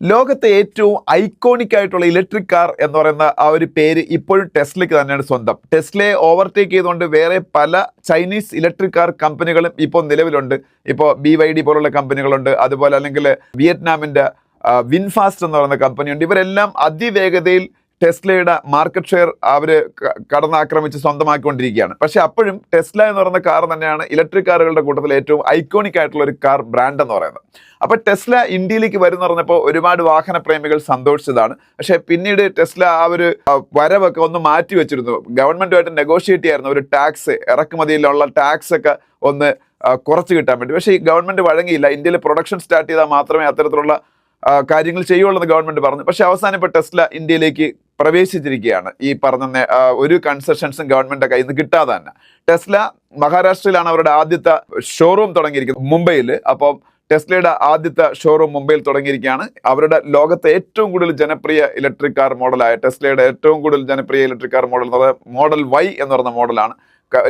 ലോകത്തെ ഏറ്റവും ഐക്കോണിക് ആയിട്ടുള്ള ഇലക്ട്രിക് കാർ എന്ന് പറയുന്ന ആ ഒരു പേര് ഇപ്പോഴും ടെസ്ലയ്ക്ക് തന്നെയാണ് സ്വന്തം. ടെസ്ലയെ ഓവർടേക്ക് ചെയ്തുകൊണ്ട് വേറെ പല ചൈനീസ് ഇലക്ട്രിക് കാർ കമ്പനികളും ഇപ്പോൾ നിലവിലുണ്ട്. ഇപ്പോൾ ബി വൈ ഡി പോലുള്ള കമ്പനികളുണ്ട് അതുപോലെ അല്ലെങ്കിൽ വിയറ്റ്നാമിന്റെ വിൻഫാസ്റ്റ് എന്ന് പറയുന്ന കമ്പനിയുണ്ട് ഇവരെല്ലാം അതിവേഗതയിൽ ടെസ്ലയുടെ മാർക്കറ്റ് ഷെയർ അവർ കടന്നാക്രമിച്ച് സ്വന്തമാക്കിക്കൊണ്ടിരിക്കുകയാണ്. പക്ഷേ അപ്പോഴും ടെസ്ല എന്ന് പറയുന്ന കാർ തന്നെയാണ് ഇലക്ട്രിക് കാറുകളുടെ കൂട്ടത്തിൽ ഏറ്റവും ഐക്കോണിക് ആയിട്ടുള്ള ഒരു കാർ ബ്രാൻഡ് എന്ന് പറയുന്നത്. അപ്പോൾ ടെസ്ല ഇന്ത്യയിലേക്ക് വരുന്ന പറഞ്ഞപ്പോൾ ഒരുപാട് വാഹന പ്രേമികൾ സന്തോഷിച്ചതാണ്. പക്ഷേ പിന്നീട് ടെസ്ല ആ ഒരു വരവൊക്കെ ഒന്ന് മാറ്റി വെച്ചിരുന്നു. ഗവൺമെന്റുമായിട്ട് നെഗോഷിയേറ്റ് ചെയ്യായിരുന്നു. ഒരു ടാക്സ് ഇറക്കുമതിയിലുള്ള ടാക്സ് ഒക്കെ ഒന്ന് കുറച്ച് കിട്ടാൻ വേണ്ടി. പക്ഷേ ഈ ഗവൺമെന്റ് വഴങ്ങിയില്ല. ഇന്ത്യയിൽ പ്രൊഡക്ഷൻ സ്റ്റാർട്ട് ചെയ്താൽ മാത്രമേ അത്തരത്തിലുള്ള കാര്യങ്ങൾ ചെയ്യുള്ളൂ ഗവൺമെന്റ് പറഞ്ഞു. പക്ഷെ അവസാനം ഇപ്പോൾ ടെസ്ല ഇന്ത്യയിലേക്ക് പ്രവേശിച്ചിരിക്കുകയാണ്. ഈ പറഞ്ഞ ഒരു കൺസെഷൻസും ഗവൺമെന്റിന്റെ കയ്യിൽ നിന്ന് കിട്ടാതെ തന്നെ. ടെസ്ല മഹാരാഷ്ട്രയിലാണ് അവരുടെ ആദ്യത്തെ ഷോറൂം തുടങ്ങിയിരിക്കുന്നത് മുംബൈയിൽ അപ്പോൾ ടെസ്ലയുടെ ആദ്യത്തെ ഷോറൂം മുംബൈയിൽ തുടങ്ങിയിരിക്കുകയാണ്. അവരുടെ ലോകത്തെ ഏറ്റവും കൂടുതൽ ജനപ്രിയ ഇലക്ട്രിക് കാർ മോഡലായ ടെസ്ലയുടെ ഏറ്റവും കൂടുതൽ ജനപ്രിയ ഇലക്ട്രിക് കാർ മോഡൽ എന്ന് പറയുന്നത് മോഡൽ വൈ എന്ന് പറയുന്ന മോഡലാണ്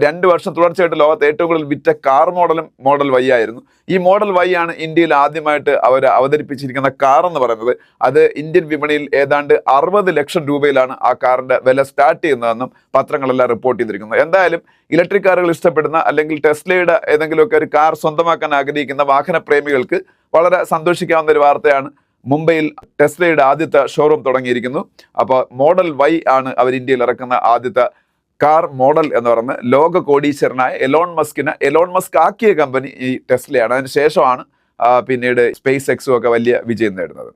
രണ്ട് വർഷം തുടർച്ചയായിട്ട് ലോകത്ത് ഏറ്റവും കൂടുതൽ വിറ്റ കാർ മോഡലും മോഡൽ വൈ ആയിരുന്നു. ഈ മോഡൽ വൈ ആണ് ഇന്ത്യയിൽ ആദ്യമായിട്ട് അവർ അവതരിപ്പിച്ചിരിക്കുന്ന കാർ എന്ന് പറയുന്നത്. അത് ഇന്ത്യൻ വിപണിയിൽ ഏതാണ്ട് അറുപത് ലക്ഷം രൂപയിലാണ് ആ കാറിന്റെ വില സ്റ്റാർട്ട് ചെയ്യുന്നതെന്നും പത്രങ്ങളെല്ലാം റിപ്പോർട്ട് ചെയ്തിരിക്കുന്നത് എന്തായാലും ഇലക്ട്രിക് കാറുകൾ ഇഷ്ടപ്പെടുന്ന അല്ലെങ്കിൽ ടെസ്ലയുടെ ഏതെങ്കിലുമൊക്കെ ഒരു കാർ സ്വന്തമാക്കാൻ ആഗ്രഹിക്കുന്ന വാഹന പ്രേമികൾക്ക് വളരെ സന്തോഷിക്കാവുന്ന ഒരു വാർത്തയാണ് മുംബൈയിൽ ടെസ്ലയുടെ ആദ്യത്തെ ഷോറൂം തുടങ്ങിയിരിക്കുന്നു. അപ്പോൾ മോഡൽ വൈ ആണ് അവർ ഇന്ത്യയിൽ ഇറക്കുന്ന ആദ്യത്തെ കാർ മോഡൽ എന്ന് പറയുന്ന ലോക കോടീശ്വരനായ എലോൺ മസ്കിനെ എലോൺ മസ്ക് ആക്കിയ കമ്പനി ഈ ടെസ്ലയാണ്. അതിന് ശേഷമാണ് പിന്നീട് സ്പേസ് എക്സും ഒക്കെ വലിയ വിജയം നേടുന്നത്.